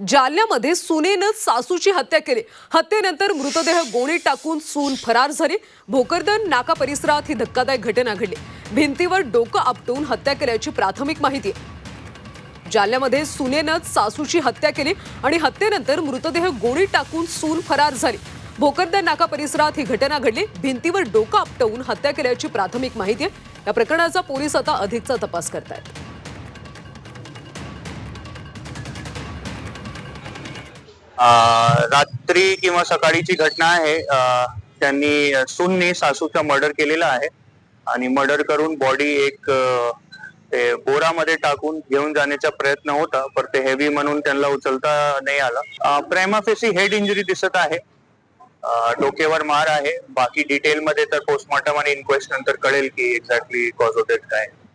जालन्यामध्ये सुनेनं सासूची हत्या केली. हत्येनंतर मृतदेह गोणी टाकून सून फरार झाली. भोकरदन नाका परिसरात ही धक्कादायक घटना घडली. भिंतीवर डोकं आपटून हत्या केल्याची प्राथमिक माहिती. आहे जालन्यामध्ये सुनेनं सासूची हत्या केली आणि हत्येनंतर मृतदेह गोणी टाकून सून फरार झाली. भोकरदन नाका परिसरात ही घटना घडली. भिंतीवर डोकं आपटवून हत्या केल्याची प्राथमिक माहिती आहे. या प्रकरणाचा पोलीस आता अधिकचा तपास करतायत. रात्री किंवा सकाळीची घटना आहे. त्यांनी सूनने सासूचा मर्डर केलेला आहे. आणि मर्डर करून बॉडी एक ते बोरामध्ये टाकून घेऊन जाण्याचा प्रयत्न होता. पण ते हेवी म्हणून त्यांना उचलता नाही आला. प्रेमाफेसी हेड इंजुरी दिसत आहे. डोक्यावर मार आहे. बाकी डिटेल मध्ये तर पोस्टमॉर्टम आणि इन्क्वेस्ट नंतर कळेल की एक्झॅक्टली कॉज ऑफ डेथ काय आहे.